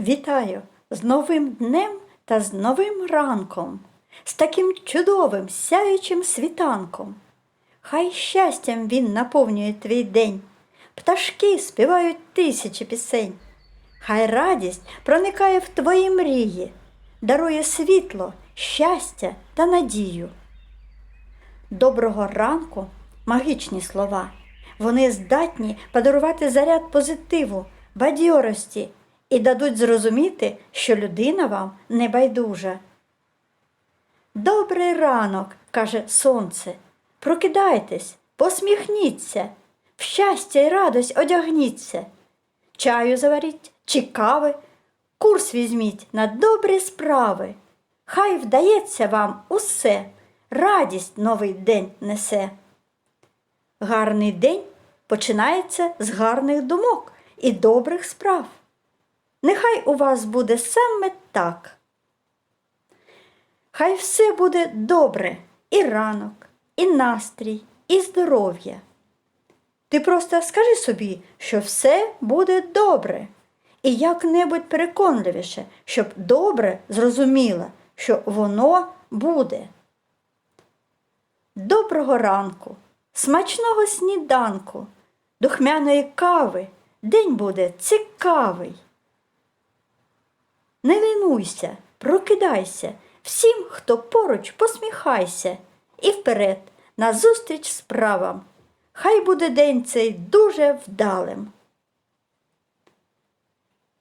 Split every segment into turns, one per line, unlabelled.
Вітаю з новим днем та з новим ранком, з таким чудовим сяючим світанком. Хай щастям він наповнює твій день, пташки співають тисячі пісень. Хай радість проникає в твої мрії, дарує світло, щастя та надію. Доброго ранку магічні слова. Вони здатні подарувати заряд позитиву, бадьорості і дадуть зрозуміти, що людина вам не байдужа. Добрий ранок, каже сонце. Прокидайтесь, посміхніться, в щастя й радость одягніться. Чаю заваріть чи кави, курс візьміть на добрі справи. Хай вдається вам усе, радість новий день несе. Гарний день починається з гарних думок і добрих справ. Нехай у вас буде саме так. Хай все буде добре і ранок, і настрій, і здоров'я. Ти просто скажи собі, що все буде добре, і як-небудь переконливіше, щоб добре зрозуміла, що воно буде. Доброго ранку, смачного сніданку, духмяної кави. День буде цікавий. Не лінуйся, прокидайся, всім, хто поруч, посміхайся і вперед, назустріч справам. Хай буде день цей дуже вдалим.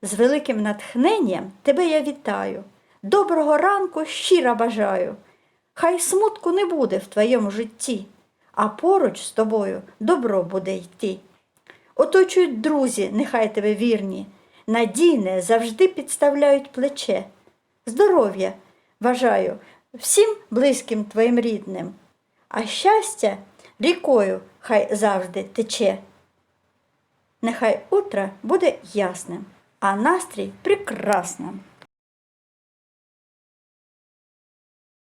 З великим натхненням тебе я вітаю. Доброго ранку щиро бажаю. Хай смутку не буде в твоєму житті, а поруч з тобою добро буде йти. Оточують друзі, нехай тебе вірні, надійне завжди підставляють плече. Здоров'я бажаю всім близьким твоїм рідним, а щастя рікою хай завжди тече. Нехай утро буде ясним, а настрій прекрасним.